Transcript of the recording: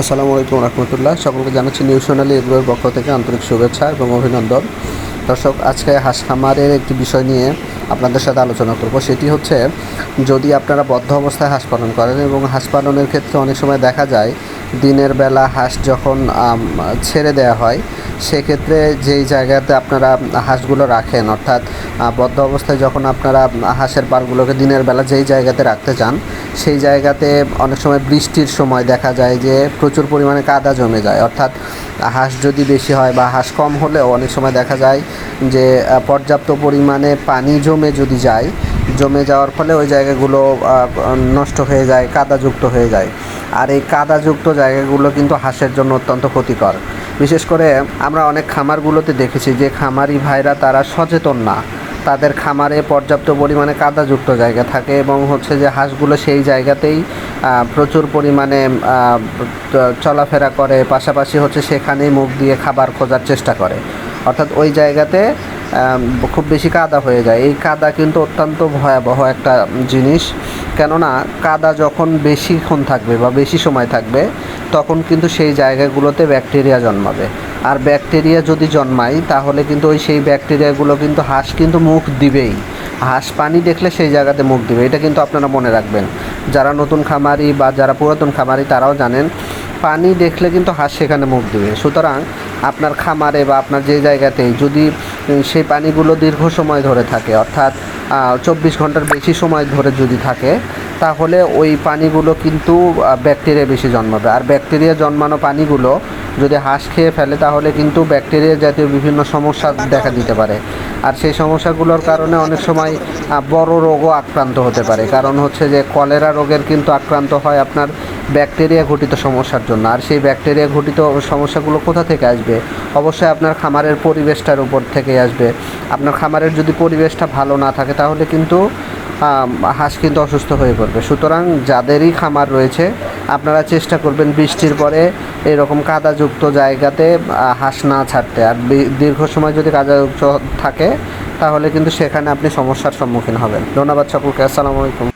আসসালামু আলাইকুম রহমতুল্লাহ। সকলকে জানাচ্ছি নিউজ সোনালি এগুলোর পক্ষ থেকে আন্তরিক শুভেচ্ছা এবং অভিনন্দন। দর্শক, আজকে হাঁস খামারের একটি বিষয় নিয়ে আপনাদের সাথে আলোচনা করব। সেটি হচ্ছে, যদি আপনারা বদ্ধ অবস্থায় হাঁস পালন করেন এবং হাঁস পালনের ক্ষেত্রে অনেক সময় দেখা যায়, দিনের বেলা হাঁস যখন ছেড়ে দেওয়া হয় সেক্ষেত্রে যেই জায়গাতে আপনারা হাঁসগুলো রাখেন, অর্থাৎ বদ্ধ অবস্থায় যখন আপনারা হাঁসের পালগুলোকে দিনের বেলা যেই জায়গাতে রাখতে চান সেই জায়গাতে অনেক সময় বৃষ্টির সময় দেখা যায় যে প্রচুর পরিমাণে কাদা জমে যায়। অর্থাৎ, হাঁস যদি বেশি হয় বা হাঁস কম হলেও অনেক সময় দেখা যায় যে পর্যাপ্ত পরিমাণে পানি জমে যদি যায়, জমে যাওয়ার ফলে ওই জায়গাগুলো নষ্ট হয়ে যায়, কাদাযুক্ত হয়ে যায়। আর এই কাদাযুক্ত জায়গাগুলো কিন্তু হাঁসের জন্য অত্যন্ত ক্ষতিকর। বিশেষ করে আমরা অনেক খামারগুলোতে দেখেছি যে খামারি ভাইরা তারা সচেতন না। তাদের খামারে পর্যাপ্ত পরিমাণে কাদাযুক্ত জায়গা থাকে এবং হচ্ছে যে হাঁসগুলো সেই জায়গাতেই প্রচুর পরিমাণে চলাফেরা করে, পাশাপাশি হচ্ছে সেখানেই মুখ দিয়ে খাবার খোঁজার চেষ্টা করে। অর্থাৎ ওই জায়গাতে খুব বেশি কাদা হয়ে যায়। এই কাদা কিন্তু অত্যন্ত ভয়াবহ একটা জিনিস। কেননা কাদা যখন বেশিক্ষণ থাকবে বা বেশি সময় থাকবে, তখন কিন্তু সেই জায়গাগুলোতে ব্যাকটেরিয়া জন্মাবে। আর ব্যাকটেরিয়া যদি জন্মায়, তাহলে কিন্তু ওই সেই ব্যাকটেরিয়াগুলো কিন্তু হাঁস কিন্তু মুখ দিবেই। হাঁস পানি দেখলে সেই জায়গাতে মুখ দিবে। এটা কিন্তু আপনারা মনে রাখবেন। যারা নতুন খামারি বা যারা পুরাতন খামারি, তারাও জানেন পানি দেখলে কিন্তু হাঁস সেখানে মুখ দেবে। সুতরাং আপনার খামারে বা আপনার যে জায়গাতে যদি সেই পানিগুলো দীর্ঘ সময় ধরে থাকে, অর্থাৎ চব্বিশ ঘণ্টার বেশি সময় ধরে যদি থাকে, তাহলে ওই পানিগুলো কিন্তু ব্যাকটেরিয়া বেশি জন্মাবে। আর ব্যাকটেরিয়া জন্মানো পানিগুলো যদি হাঁস খেয়ে ফেলে তাহলে কিন্তু ব্যাকটেরিয়া জাতীয় বিভিন্ন সমস্যা দেখা দিতে পারে। আর সেই সমস্যাগুলোর কারণে অনেক সময় বড় রোগও আক্রান্ত হতে পারে। কারণ হচ্ছে যে কলেরা রোগের কিন্তু আক্রান্ত হয় আপনার ব্যাকটেরিয়া ঘটিত সমস্যার জন্য। আর সেই ব্যাকটেরিয়া ঘটিত সমস্যাগুলো কোথা থেকে আসবে? অবশ্যই আপনার খামারের পরিবেশটার উপর থেকে আসবে। আপনার খামারের যদি পরিবেশটা ভালো না থাকে তাহলে কিন্তু হাঁস কিন্তু অসুস্থ হয়ে পড়বে। সুতরাং যাদেরই খামার রয়েছে আপনারা চেষ্টা করবেন বৃষ্টির পরে এরকম কাদাযুক্ত জায়গাতে হাঁস না ছাড়তে। আর দীর্ঘ সময় যদি কাদাযুক্ত থাকে, তাহলে কিন্তু সেখানে আপনি সমস্যার সম্মুখীন হবেন। ধন্যবাদ সকলকে, আসসালামু আলাইকুম।